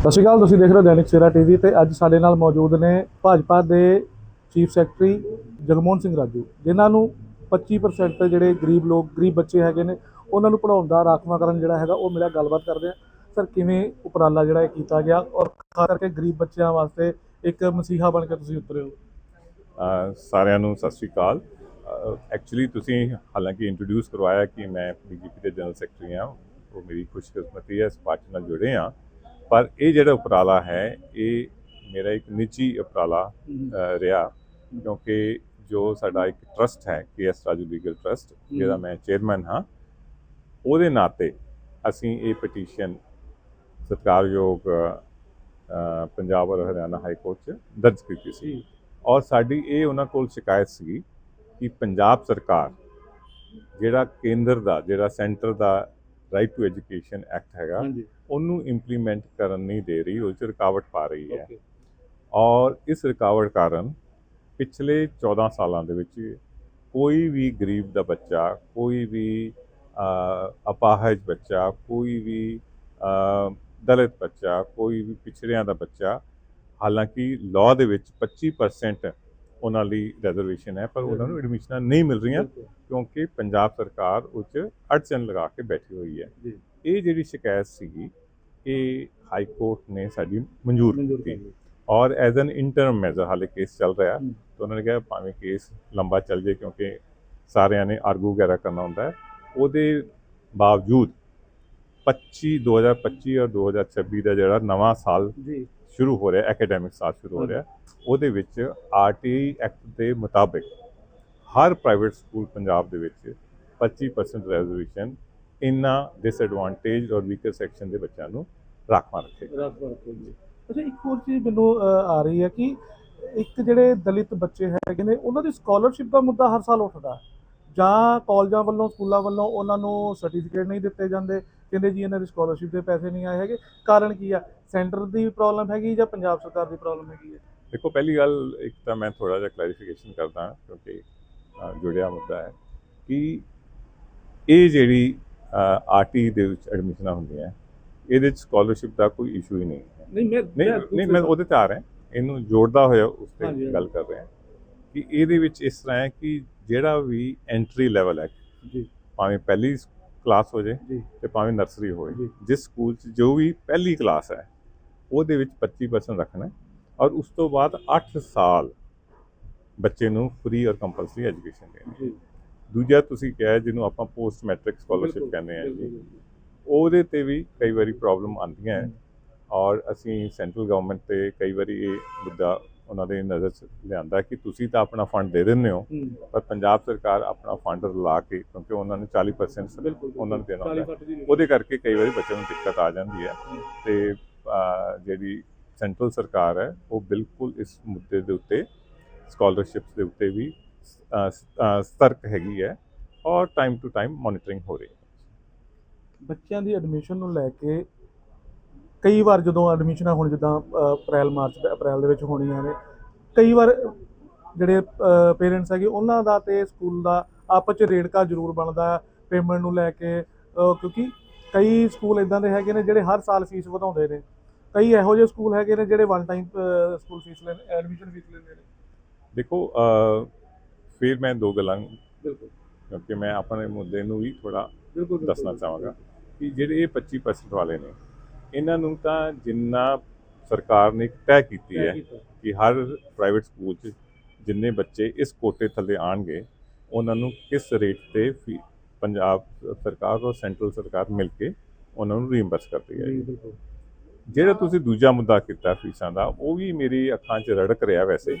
ਸਤਿ ਸ਼੍ਰੀ ਅਕਾਲ, ਤੁਸੀਂ ਦੇਖ ਰਹੇ ਹੋ ਦੈਨਿਕ ਸਵੇਰਾ ਟੀਵੀ ਤੇ ਅੱਜ ਸਾਡੇ ਨਾਲ ਮੌਜੂਦ ਨੇ ਭਾਜਪਾ ਦੇ ਚੀਫ ਸੈਕਟਰੀ ਜਗਮੋਹਨ ਸਿੰਘ ਰਾਜੂ, ਜਿਨ੍ਹਾਂ ਨੂੰ 25% ਜਿਹੜੇ ਗਰੀਬ ਲੋਕ, ਗਰੀਬ ਬੱਚੇ ਹੈਗੇ ਨੇ, ਉਹਨਾਂ ਨੂੰ ਪੜਾਉਣ ਦਾ ਰਾਖਵਾਂਕਰਨ ਜਿਹੜਾ ਹੈਗਾ, ਉਹ ਮੇਰਾ ਗੱਲਬਾਤ ਕਰਦੇ ਆ। ਸਰ, ਕਿਵੇਂ ਉਪਰਾਲਾ ਜਿਹੜਾ ਇਹ ਕੀਤਾ ਗਿਆ ਔਰ ਖਾਸ ਕਰਕੇ ਗਰੀਬ ਬੱਚਿਆਂ ਵਾਸਤੇ ਇੱਕ ਮਸੀਹਾ ਬਣ ਕੇ ਤੁਸੀਂ ਉਤਰੇ ਹੋ? ਸਾਰਿਆਂ ਨੂੰ ਸਤਿ ਸ਼੍ਰੀ ਅਕਾਲ। ਐਕਚੁਅਲੀ ਤੁਸੀਂ ਹਾਲਾਂਕਿ ਇੰਟਰੋਡਿਊਸ ਕਰਵਾਇਆ ਕਿ ਮੈਂ ਬੀਜੇਪੀ ਦੇ ਜਨਰਲ ਸੈਕਟਰੀ ਹਾਂ, ਉਹ ਮੇਰੀ ਖੁਸ਼ਕਿਸਮਤੀ ਹੈ, ਇਸ ਪਾਰਟੀ ਨਾਲ ਜੁੜੇ ਹਾਂ। ਪਰ ਇਹ ਜਿਹੜਾ ਉਪਰਾਲਾ ਹੈ ਇਹ ਮੇਰਾ ਇੱਕ ਨਿੱਜੀ ਉਪਰਾਲਾ ਰਿਹਾ। ਕਿਉਂਕਿ ਜੋ ਸਾਡਾ ਇੱਕ ਟਰਸਟ ਹੈ ਕੇਐਸ ਰਾਜੂ ਲੀਗਲ ਟਰਸਟ ਜਿਹਦਾ ਮੈਂ ਚੇਅਰਮੈਨ ਹਾਂ ਉਹਦੇ ਨਾਤੇ ਅਸੀਂ ਇਹ ਪਟੀਸ਼ਨ ਸਤਿਕਾਰਯੋਗ ਪੰਜਾਬ ਔਰ ਹਰਿਆਣਾ ਹਾਈ ਕੋਰਟ 'ਚ ਦਰਜ ਕੀਤੀ ਸੀ। ਔਰ ਸਾਡੀ ਇਹ ਉਹਨਾਂ ਕੋਲ ਸ਼ਿਕਾਇਤ ਸੀਗੀ ਕਿ ਪੰਜਾਬ ਸਰਕਾਰ ਜਿਹੜਾ ਕੇਂਦਰ ਦਾ ਜਿਹੜਾ ਸੈਂਟਰ ਦਾ ਰਾਈਟ ਟੂ ਐਜੂਕੇਸ਼ਨ ਐਕਟ ਹੈਗਾ ਹਾਂਜੀ। ਉਹਨੂੰ ਇੰਪਲੀਮੈਂਟ ਕਰਨ ਨਹੀਂ ਦੇ ਰਹੀ ਉਹ 'ਚ ਰੁਕਾਵਟ ਪਾ ਰਹੀ ਹੈ। ਔਰ ਇਸ ਰੁਕਾਵਟ ਕਾਰਨ ਪਿਛਲੇ 14 ਸਾਲਾਂ ਦੇ ਵਿੱਚ ਕੋਈ ਵੀ ਗਰੀਬ ਦਾ ਬੱਚਾ ਕੋਈ ਵੀ ਅਪਾਹਜ ਬੱਚਾ ਕੋਈ ਵੀ ਦਲਿਤ ਬੱਚਾ ਕੋਈ ਵੀ ਪਿਛੜਿਆਂ ਦਾ ਬੱਚਾ ਹਾਲਾਂਕਿ ਲਾਅ ਦੇ ਵਿੱਚ 25% ਉਹਨਾਂ ਲਈ ਰਿਜ਼ਰਵੇਸ਼ਨ ਹੈ ਪਰ ਉਹਨਾਂ ਨੂੰ ਐਡਮਿਸ਼ਨਾਂ ਨਹੀਂ ਮਿਲ ਰਹੀਆਂ ਕਿਉਂਕਿ ਪੰਜਾਬ ਸਰਕਾਰ ਉੱਚ ਅੜਚਨ ਲਗਾ ਕੇ ਬੈਠੀ ਹੋਈ ਹੈ। ਜੀ। ਇਹ ਜਿਹੜੀ ਸ਼ਿਕਾਇਤ ਸੀਗੀ ਇਹ ਹਾਈ ਕੋਰਟ ਨੇ ਸਾਡੀ ਮਨਜ਼ੂਰ ਕੀਤੀ। ਔਰ ਐਜ਼ ਐਨ ਇੰਟਰਮ ਮੈਜ਼ਰ ਹਾਲੇ ਕੇਸ ਚੱਲ ਰਿਹਾ। ਤਾਂ ਉਹਨਾਂ ਨੇ ਕਿਹਾ ਭਾਵੇਂ ਕੇਸ ਲੰਬਾ ਚੱਲ ਜੇ ਕਿਉਂਕਿ ਸਾਰਿਆਂ ਨੇ ਆਰਗੂ ਵਗੈਰਾ ਕਰਨਾ ਹੁੰਦਾ ਹੈ। ਉਹਦੇ ਬਾਵਜੂਦ 25 2025 ਔਰ 2026 ਦਾ ਜਿਹੜਾ ਨਵਾਂ ਸਾਲ ਜੀ। ਸ਼ੁਰੂ ਹੋ ਰਿਹਾ ਐਕੈਡੈਮਿਕ ਸਾਲ ਸ਼ੁਰੂ ਹੋ ਰਿਹਾ ਉਹਦੇ ਵਿੱਚ ਆਰਟੀਆਈ ਐਕਟ ਦੇ ਮੁਤਾਬਿਕ ਹਰ ਪ੍ਰਾਈਵੇਟ ਸਕੂਲ ਪੰਜਾਬ ਦੇ ਵਿੱਚ 25% ਰਿਜ਼ਰਵੇਸ਼ਨ ਇਨਾਂ ਡਿਸਐਡਵਾਂਟੇਜ ਔਰ ਵੀਕਰ ਸੈਕਸ਼ਨ ਦੇ ਬੱਚਿਆਂ ਨੂੰ ਰਾਖਵਾਂ ਰੱਖੇਗਾ ਰੱਖ ਰੱਖੋ ਜੀ ਅੱਛਾ ਇੱਕ ਹੋਰ ਚੀਜ਼ ਮੈਨੂੰ ਆ ਰਹੀ ਹੈ ਕਿ ਇੱਕ ਜਿਹੜੇ ਦਲਿਤ ਬੱਚੇ ਹੈਗੇ ਨੇ ਉਹਨਾਂ ਦੀ ਸਕਾਲਰਸ਼ਿਪ ਦਾ ਮੁੱਦਾ ਹਰ ਸਾਲ ਉੱਠਦਾ। ਜਾਂ ਕਾਲਜਾਂ ਵੱਲੋਂ ਸਕੂਲਾਂ ਵੱਲੋਂ ਉਹਨਾਂ ਨੂੰ ਸਰਟੀਫਿਕੇਟ ਨਹੀਂ ਦਿੱਤੇ ਜਾਂਦੇ ਕਹਿੰਦੇ ਜੀ ਇਹਨਾਂ ਦੀ ਸਕਾਲਰਸ਼ਿਪ ਦੇ ਪੈਸੇ ਨਹੀਂ ਆਏ ਹੈਗੇ। ਕਾਰਨ ਕੀ ਆ? ਸੈਂਟਰ ਦੀ ਪ੍ਰੋਬਲਮ ਹੈਗੀ ਜਾਂ ਪੰਜਾਬ ਸਰਕਾਰ ਦੀ ਪ੍ਰੋਬਲਮ ਹੈਗੀ ਹੈ? ਦੇਖੋ ਪਹਿਲੀ ਗੱਲ ਇੱਕ ਤਾਂ ਮੈਂ ਥੋੜਾ ਜਿਹਾ ਕਲੈਰੀਫਿਕੇਸ਼ਨ ਕਰਦਾ ਕਿਉਂਕਿ ਜੁੜਿਆ ਮੁੱਦਾ ਹੈ ਕਿ ਇਹ ਜਿਹੜੀ ਆਰਟੀ ਦੇ ਵਿੱਚ ਐਡਮਿਸ਼ਨਾਂ ਹੁੰਦੀਆਂ ਇਹਦੇ ਵਿੱਚ ਸਕਾਲਰਸ਼ਿਪ ਦਾ ਕੋਈ ਇਸ਼ੂ ਹੀ ਨਹੀਂ ਹੈ। ਨਹੀਂ ਮੈਂ ਨਹੀਂ ਮੈਂ ਉਹਦੇ ਤੇ ਆ ਰਿਹਾ ਇਹਨੂੰ ਜੋੜਦਾ ਹੋਇਆ ਉਸ। ਤੇ ਗੱਲ ਕਰ ਰਿਹਾ। ਕਿ ਇਹਦੇ ਵਿੱਚ ਇਸ ਤਰ੍ਹਾਂ ਹੈ ਕਿ ਜਿਹੜਾ ਵੀ ਐਂਟਰੀ ਲੈਵਲ ਹੈ ਜੀ। ਭਾਵੇਂ ਪਹਿਲੀ ਕਲਾਸ ਹੋ ਜੇ। ਤੇ ਭਾਵੇਂ ਨਰਸਰੀ ਹੋਵੇ। ਜਿਸ ਸਕੂਲ 'ਚ ਜੋ ਵੀ ਪਹਿਲੀ ਕਲਾਸ ਹੈ ਉਹਦੇ ਵਿੱਚ 25% ਰੱਖਣਾ ਔਰ ਉਸ ਤੋਂ ਬਾਅਦ 8 ਸਾਲ ਬੱਚੇ ਨੂੰ ਫ੍ਰੀ ਔਰ ਕੰਪਲਸਰੀ ਐਜੂਕੇਸ਼ਨ ਦੇਣੀ ਦੂਜਾ ਤੁਸੀਂ ਕਿਹਾ ਜਿਹਨੂੰ ਆਪਾਂ ਪੋਸਟ ਮੈਟ੍ਰਿਕ ਸਕਾਲਰਸ਼ਿਪ ਕਹਿੰਦੇ ਆ ਜੀ। ਉਹਦੇ ਤੇ ਵੀ ਕਈ ਵਾਰੀ ਪ੍ਰੋਬਲਮ ਆਉਂਦੀਆਂ ਹੈ। ਔਰ ਅਸੀਂ ਸੈਂਟਰਲ ਗਵਰਨਮੈਂਟ ਤੇ ਕਈ ਵਾਰੀ ਇਹ ਮੁੱਦਾ ਉਹਨਾਂ ਦੇ ਨਜ਼ਰ 'ਚ ਲਿਆਂਦਾ ਕਿ ਤੁਸੀਂ ਤਾਂ ਆਪਣਾ ਫੰਡ ਦੇ ਦਿੰਦੇ ਹੋ ਪਰ ਪੰਜਾਬ ਸਰਕਾਰ ਆਪਣਾ ਫੰਡ ਲਾ ਕੇ ਕਿਉਂਕਿ ਉਹਨਾਂ ਨੇ 40% ਬਿਲਕੁਲ ਉਹਨਾਂ ਨੂੰ ਦੇਣਾ ਹੁੰਦਾ ਹੈ। 40 ਦੀ ਉਹਦੇ ਕਰਕੇ ਕਈ ਵਾਰੀ ਬੱਚਿਆਂ ਨੂੰ ਦਿੱਕਤ ਆ ਜਾਂਦੀ ਹੈ। ਤੇ ਜਿਹੜੀ ਸੈਂਟਰਲ ਸਰਕਾਰ ਹੈ ਉਹ ਬਿਲਕੁਲ ਇਸ ਮੁੱਦੇ ਦੇ ਉੱਤੇ ਸਕਾਲਰਸ਼ਿਪਸ ਦੇ ਉੱਤੇ ਵੀ ਸਤਰਕ ਹੈਗੀ ਹੈ ਔਰ ਟਾਈਮ ਟੂ ਟਾਈਮ ਮੋਨੀਟਰਿੰਗ ਹੋ ਰਹੀ ਹੈ। ਬੱਚਿਆਂ ਦੀ ਐਡਮਿਸ਼ਨ ਨੂੰ ਲੈ ਕੇ ਕਈ ਵਾਰ ਜਦੋਂ ਐਡਮਿਸ਼ਨਾਂ ਹੁਣ ਜਿੱਦਾਂ ਅਪ੍ਰੈਲ ਮਾਰਚ ਅਪ੍ਰੈਲ ਦੇ ਵਿੱਚ ਹੋਣੀਆਂ ਨੇ ਕਈ ਵਾਰ ਜਿਹੜੇ ਪੇਰੈਂਟਸ ਹੈਗੇ ਉਹਨਾਂ ਦਾ ਤੇ ਸਕੂਲ ਦਾ ਆਪਸ ਚ ਰੇੜਕਾ ਜ਼ਰੂਰ ਬਣਦਾ ਪੇਮੈਂਟ ਨੂੰ ਲੈ ਕੇ ਕਿਉਂਕਿ ਕਈ ਸਕੂਲ ਇਦਾਂ ਦੇ ਹੈਗੇ ਨੇ ਜਿਹੜੇ ਹਰ ਸਾਲ ਫੀਸ ਵਧਾਉਂਦੇ ਨੇ। ਕਈ ਇਹੋ ਜਿਹੇ ਸਕੂਲ ਹੈਗੇ ਨੇ ਜਿਹੜੇ ਵਨ ਟਾਈਮ ਸਕੂਲ ਫੀਸ ਲੈਣ ਐਡਮਿਸ਼ਨ ਫੀਸ ਲੈਂਦੇ ਨੇ। ਦੇਖੋ ਫਿਰ ਮੈਂ ਦੋ ਗੱਲਾਂ ਬਿਲਕੁਲ। ਕਿਉਂਕਿ ਮੈਂ ਆਪਣੇ ਮੁੱਦੇ ਨੂੰ ਵੀ ਥੋੜਾ ਬਿਲਕੁਲ ਦੱਸਣਾ ਚਾਹਾਂਗਾ ਕਿ ਜਿਹੜੇ ਇਹ 25% ਵਾਲੇ ਨੇ ਇਹਨਾਂ ਨੂੰ ਤਾਂ ਜਿੰਨਾ ਸਰਕਾਰ ਨੇ ਤੈਅ ਕੀਤੀ ਹੈ ਕਿ ਹਰ ਪ੍ਰਾਈਵੇਟ ਸਕੂਲ 'ਚ ਜਿੰਨੇ ਬੱਚੇ ਇਸ ਕੋਟੇ ਥੱਲੇ ਆਣਗੇ ਉਹਨਾਂ ਨੂੰ ਕਿਸ ਰੇਟ ਤੇ ਪੰਜਾਬ ਸਰਕਾਰ ਔਰ ਸੈਂਟਰਲ ਸਰਕਾਰ ਮਿਲ ਕੇ ਉਹਨਾਂ ਨੂੰ ਰੀਇੰਬਰਸ ਕਰਦੀ ਹੈ ਜਿਹੜਾ ਤੁਸੀਂ ਦੂਜਾ ਮੁੱਦਾ ਕੀਤਾ ਫੀਸਾਂ ਦਾ ਉਹ ਵੀ ਮੇਰੀ ਅੱਖਾਂ 'ਚ ਰੜਕ ਰਿਹਾ ਵੈਸੇ।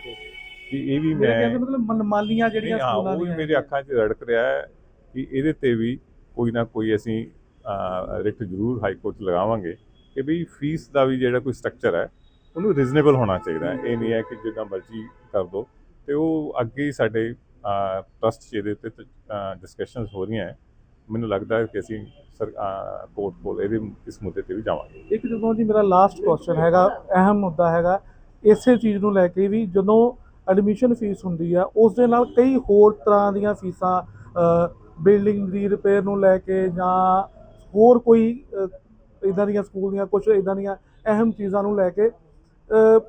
ਕਿ ਇਹ ਵੀ ਮੈਂ ਕਹਿੰਦੇ ਮਤਲਬ ਮਨਮਾਨੀਆਂ ਜਿਹੜੀਆਂ ਸਕੂਲਾਂ ਉਹ ਵੀ ਦੀਆਂ ਮੇਰੇ ਅੱਖਾਂ 'ਚ ਰੜਕ ਰਿਹਾ ਹੈ ਕਿ ਇਹਦੇ ਤੇ ਵੀ ਕੋਈ ਨਾ ਕੋਈ ਅਸੀਂ ਰਿਟ ਜ਼ਰੂਰ ਹਾਈ ਕੋਰਟ ਲਗਾਵਾਂਗੇ ਕਿ ਵੀ ਫੀਸ ਦਾ ਵੀ ਜਿਹੜਾ ਕੋਈ ਸਟਰਕਚਰ ਹੈ ਉਹਨੂੰ ਰੀਜ਼ਨੇਬਲ ਹੋਣਾ ਚਾਹੀਦਾ ਹੈ। ਇਹ ਨਹੀਂ ਹੈ ਕਿ ਜਿੱਦਾਂ ਮਰਜ਼ੀ ਕਰ ਦੋ। ਤੇ ਉਹ ਅੱਗੇ ਹੀ ਸਾਡੇ ਟਰਸਟ 'ਚ ਇਹਦੇ ਤੇ ਡਿਸਕਸ਼ਨਸ ਹੋ ਰਹੀਆਂ ਹੈ। ਮੈਨੂੰ ਲੱਗਦਾ ਹੈ ਕਿ ਅਸੀਂ ਸਰ ਕੋਰਟ ਕੋਲ ਇਹਦੇ ਇਸ ਮੁੱਦੇ ਤੇ ਵੀ ਜਾਵਾਂਗੇ। ਇੱਕ ਜਦੋਂ ਜੀ ਮੇਰਾ ਲਾਸਟ ਕੁਐਸਚਨ ਹੈਗਾ ਅਹਿਮ ਮੁੱਦਾ ਹੈਗਾ ਇਸੇ ਚੀਜ਼ ਨੂੰ ਲੈ ਕੇ ਵੀ ਜਦੋਂ ਐਡਮਿਸ਼ਨ ਫੀਸ ਹੁੰਦੀ ਆ ਉਸ ਦੇ ਨਾਲ ਕਈ ਹੋਰ ਤਰ੍ਹਾਂ ਦੀਆਂ ਫੀਸਾਂ ਬਿਲਡਿੰਗ ਦੀ ਰਿਪੇਅਰ ਨੂੰ ਲੈ ਕੇ ਜਾਂ ਹੋਰ ਕੋਈ ਇਦਾਂ ਦੀਆਂ ਸਕੂਲ ਦੀਆਂ ਕੁਝ ਇਦਾਂ ਦੀਆਂ ਅਹਿਮ ਚੀਜ਼ਾਂ ਨੂੰ ਲੈ ਕੇ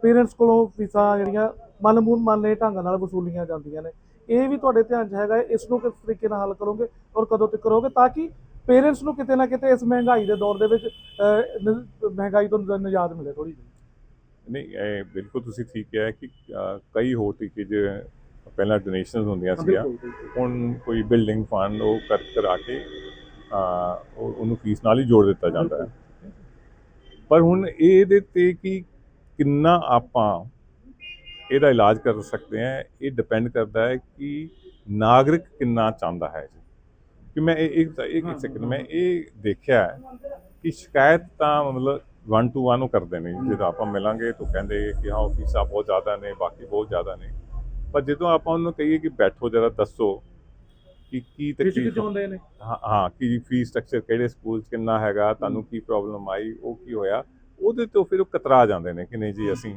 ਪੇਰੈਂਟਸ ਕੋਲੋਂ ਫੀਸਾਂ ਜਿਹੜੀਆਂ ਮਨਮੂਨ ਮੰਨੇ ਢੰਗ ਨਾਲ ਵਸੂਲੀਆਂ ਜਾਂਦੀਆਂ ਨੇ। ਇਹ ਵੀ ਤੁਹਾਡੇ ਧਿਆਨ 'ਚ ਹੈਗਾ, ਇਸ ਨੂੰ ਕਿਸ ਤਰੀਕੇ ਨਾਲ ਹੱਲ ਕਰੋਗੇ ਔਰ ਕਦੋਂ ਤੱਕ ਕਰੋਗੇ ਤਾਂ ਕਿ ਪੇਰੈਂਟਸ ਨੂੰ ਕਿਤੇ ਨਾ ਕਿਤੇ ਇਸ ਮਹਿੰਗਾਈ ਦੇ ਦੌਰ ਦੇ ਵਿੱਚ ਨ- ਮਹਿੰਗਾਈ ਤੋਂ ਨਿਜਾਤ ਮਿਲੇ ਥੋੜੀ ਜਿਹੀ। ਨਹੀਂ ਇਹ ਬਿਲਕੁਲ ਤੁਸੀਂ ਠੀਕ ਕਿਹਾ ਹੈ ਕਿ ਅ, ਕਈ ਹੋਰ ਤਰੀਕੇ ਜੇ ਪਹਿਲਾਂ ਡੋਨੇਸ਼ਨਸ ਹੁੰਦੀਆਂ ਸੀਗੀਆਂ ਹੁਣ ਕੋਈ ਬਿਲਡਿੰਗ ਫੰਡ ਉਹ ਕਰ ਕਰਾ ਕੇ ਉਹ- ਉਹਨੂੰ ਫੀਸ ਨਾਲ ਹੀ ਜੋੜ ਦਿੱਤਾ ਜਾਂਦਾ ਹੈ। ਪਰ ਹੁਣ ਇਹਦੇ ਤੇ ਕਿ ਕਿੰਨਾ ਆਪਾਂ ਇਹਦਾ ਇਲਾਜ ਕਰ ਸਕਦੇ ਹਾਂ ਇਹ ਡਿਪੈਂਡ ਕਰਦਾ ਹੈ ਕਿ ਨਾਗਰਿਕ ਕਿੰਨਾ ਚਾਹੁੰਦਾ ਹੈ ਜੀ। ਕਿ ਮੈਂ ਇਹ ਇੱਕ ਇੱਕ ਸੈਕਿੰਡ ਮੈਂ ਇਹ ਦੇਖਿਆ ਹੈ ਕਿ ਸ਼ਿਕਾਇਤ ਤਾਂ ਮਤਲਬ 1 ਟੂ 1 ਉਹ ਕਰਦੇ ਨੇ ਜਦੋਂ ਆਪਾਂ ਮਿਲਾਂਗੇ ਤਾਂ ਕਹਿੰਦੇ ਕਿ ਹਾਂ ਫੀਸਾਂ ਬਹੁਤ ਜ਼ਿਆਦਾ ਨੇ ਬਾਕੀ ਬਹੁਤ ਜ਼ਿਆਦਾ ਨੇ। ਪਰ ਜਦੋਂ ਆਪਾਂ ਉਹਨੂੰ ਕਹੀਏ ਕਿ ਬੈਠੋ ਜਰਾ ਦੱਸੋ ਕਿ ਕੀ ਤਕਲੀਫ ਚਾਹੁੰਦੇ ਨੇ? ਹਾਂ ਹਾਂ ਕੀ ਫੀਸ ਸਟਰਕਚਰ ਕਿਹੜੇ ਸਕੂਲ 'ਚ ਕਿੰਨਾ ਹੈਗਾ ਤੁਹਾਨੂੰ ਕੀ ਪ੍ਰੋਬਲਮ ਆਈ ਉਹ ਕੀ ਹੋਇਆ ਉਹਦੇ ਤੋਂ ਫਿਰ ਉਹ ਕਤਰਾ ਜਾਂਦੇ ਨੇ ਕਿ ਨਹੀਂ ਜੀ ਅਸੀਂ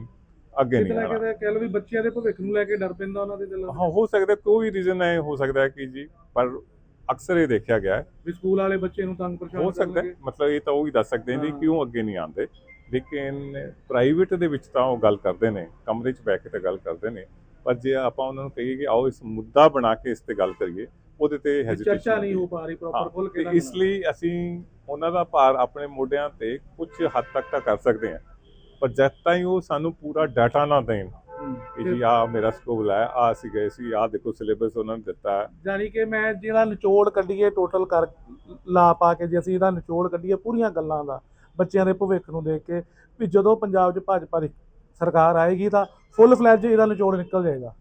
ਅੱਗੇ ਨਹੀਂ ਕਿਤੇ ਕਿਤੇ ਕਹਿ ਲਓ ਵੀ ਬੱਚਿਆਂ ਦੇ ਭਵਿੱਖ ਨੂੰ ਲੈ ਕੇ ਡਰ ਪੈਂਦਾ ਉਹਨਾਂ ਦੇ ਦਿਲਾਂ ਹਾਂ ਹੋ ਸਕਦਾ ਕੋਈ ਰੀਜ਼ਨ ਹੈ ਹੋ ਸਕਦਾ ਹੈ ਕਿ ਜੀ ਪਰ ਅਕਸਰ ਇਹ ਦੇਖਿਆ ਗਿਆ ਹੈ ਵੀ ਸਕੂਲ ਵਾਲੇ ਬੱਚੇ ਨੂੰ ਤੰਗ ਪਰੇਸ਼ਾਨ ਹੋ ਸਕਦਾ ਹੈ। ਮਤਲਬ ਇਹ ਤਾਂ ਉਹ ਹੀ ਦੱਸ ਸਕਦੇ ਨੇ। ਕਿਉਂ ਅੱਗੇ ਨਹੀਂ ਆਉਂਦੇ ਲੇਕਿਨ ਪ੍ਰਾਈਵੇਟ ਦੇ ਵਿੱਚ ਤਾਂ ਉਹ ਗੱਲ ਕਰਦੇ ਨੇ ਕਮਰੇ 'ਚ ਬੈਠ ਕੇ ਤਾਂ ਗੱਲ ਕਰਦੇ ਨੇ ਪਰ ਜੇ ਆਪਾਂ ਉਹਨਾਂ ਨੂੰ ਕਹੀਏ ਕਿ ਆਓ ਇਸ ਮੁੱਦਾ ਬਣਾ ਕੇ ਇਸ ਤੇ ਗੱਲ ਕਰੀਏ ਉਹਦੇ ਤੇ ਹੈਜ਼ਿਟੇਸ਼ਨ ਚਰਚਾ ਨਹੀਂ ਹੋ ਪਾ ਰਹੀ ਪ੍ਰੋਪਰ ਖੁੱਲ ਕੇ ਇਸ ਲਈ ਅਸੀਂ ਉਹਨਾਂ ਦਾ ਭਾਰ ਆਪਣੇ ਮੋਢਿਆਂ ਤੇ ਕੁਝ ਹੱਦ ਤੱਕ ਤਾਂ ਕਰ ਸਕਦੇ ਹਾਂ ਪਰ ਜਦ ਤਾਈਂ ਉਹ ਸਾਨੂੰ ਪੂਰਾ ਡਾਟਾ ਨਾ ਦੇਣ। ਕਿ ਜੀ ਆ ਮੇਰਾ ਸਕੂਲ ਹੈ ਆ ਅਸੀਂ ਗਏ ਸੀ ਆ ਦੇਖੋ ਸਿਲੇਬਸ ਉਹਨਾਂ ਨੇ ਦਿੱਤਾ ਹੈ। ਜਾਣੀ ਕਿ ਮੈਂ ਜਿਹੜਾ ਨਿਚੋੜ ਕੱਢੀਏ ਟੋਟਲ ਕਰ ਲਾ ਪਾ ਕੇ ਜੇ ਅਸੀਂ ਇਹਦਾ ਨਿਚੋੜ ਕੱਢੀਏ ਪੂਰੀਆਂ ਗੱਲਾਂ ਦਾ ਬੱਚਿਆਂ ਦੇ ਭਵਿੱਖ ਨੂੰ ਦੇਖ ਕੇ ਵੀ ਜਦੋਂ ਪੰਜਾਬ 'ਚ ਭਾਜਪਾ ਦੀ ਸਰਕਾਰ ਆਏਗੀ ਤਾਂ ਫੁੱਲ ਫਲੈਜ ਇਹਦਾ ਨਿਚੋੜ ਨਿਕਲ ਜਾਏਗਾ।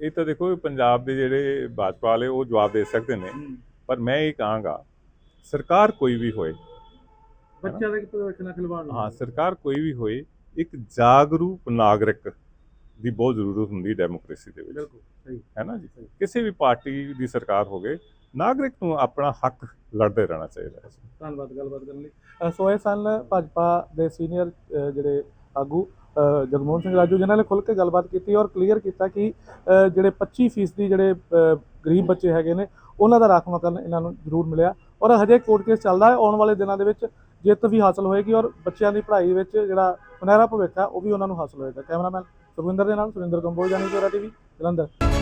ਇਹ ਤਾਂ ਦੇਖੋ ਪੰਜਾਬ ਦੇ ਜਿਹੜੇ ਭਾਜਪਾ ਵਾਲੇ ਉਹ ਜਵਾਬ ਦੇ ਸਕਦੇ ਨੇ। ਪਰ ਮੈਂ ਇਹ ਕਹਾਂਗਾ ਸਰਕਾਰ ਕੋਈ ਵੀ ਹੋਏ ਬੱਚਿਆਂ ਦੇ ਭਵਿੱਖ ਨਾਲ ਖਿਲਵਾੜ ਹਾਂ ਸਰਕਾਰ ਕੋਈ ਵੀ ਹੋਏ ਇੱਕ ਜਾਗਰੂਕ ਨਾਗਰਿਕ ਦੀ ਬਹੁਤ ਜ਼ਰੂਰਤ ਹੁੰਦੀ ਡੈਮੋਕ੍ਰੇਸੀ ਦੇ ਵਿੱਚ। ਬਿਲਕੁਲ ਸਹੀ। ਹੈ ਨਾ ਜੀ? ਕਿਸੇ ਵੀ ਪਾਰਟੀ ਦੀ ਸਰਕਾਰ ਹੋਵੇ ਨਾਗਰਿਕ ਨੂੰ ਆਪਣਾ ਹੱਕ ਲੜਦੇ ਰਹਿਣਾ ਚਾਹੀਦਾ ਹੈ। ਧੰਨਵਾਦ ਗੱਲਬਾਤ ਕਰਨ ਲਈ। ਸੋ ਇਹ ਸਨ ਭਾਜਪਾ ਦੇ ਸੀਨੀਅਰ ਜਿਹੜੇ ਆਗੂ ਜਗਮੋਹਨ ਸਿੰਘ ਰਾਜੂ ਜਿਨ੍ਹਾਂ ਨੇ ਖੁੱਲ੍ਹ ਕੇ ਗੱਲਬਾਤ ਕੀਤੀ ਔਰ ਕਲੀਅਰ ਕੀਤਾ ਕਿ ਜਿਹੜੇ 25 ਫੀਸਦੀ ਜਿਹੜੇ ਅ, ਗਰੀਬ ਬੱਚੇ ਹੈਗੇ ਨੇ ਉਹਨਾਂ ਦਾ ਰਾਖਵਾਂਕਰਨ ਇਹਨਾਂ ਨੂੰ ਜ਼ਰੂਰ ਮਿਲਿਆ। ਔਰ ਹਜੇ ਕੋਰਟ ਕੇਸ ਚੱਲਦਾ ਹੈ ਆਉਣ ਵਾਲੇ ਦਿਨਾਂ ਦੇ ਵਿੱਚ ਜਿੱਤ ਵੀ ਹਾਸਲ ਹੋਏਗੀ ਔਰ ਬੱਚਿਆਂ ਦੀ ਪੜ੍ਹਾਈ ਵਿੱਚ ਜਿਹੜਾ ਸੁਨਹਿਰਾ ਭਵਿੱਖ ਹੈ, ਉਹ ਵੀ ਉਹਨਾਂ ਨੂੰ ਹਾਸਲ ਹੋਏਗਾ। ਕੈਮਰਾਮੈਨ ਸੁਖਵਿੰਦਰ ਦੇ ਨਾਲ, ਸੁਰਿੰਦਰ ਕੰਬੋਜ ਜਾਨੀ ਚੋਰਾ ਟੀਵੀ, ਜਲੰਧਰ।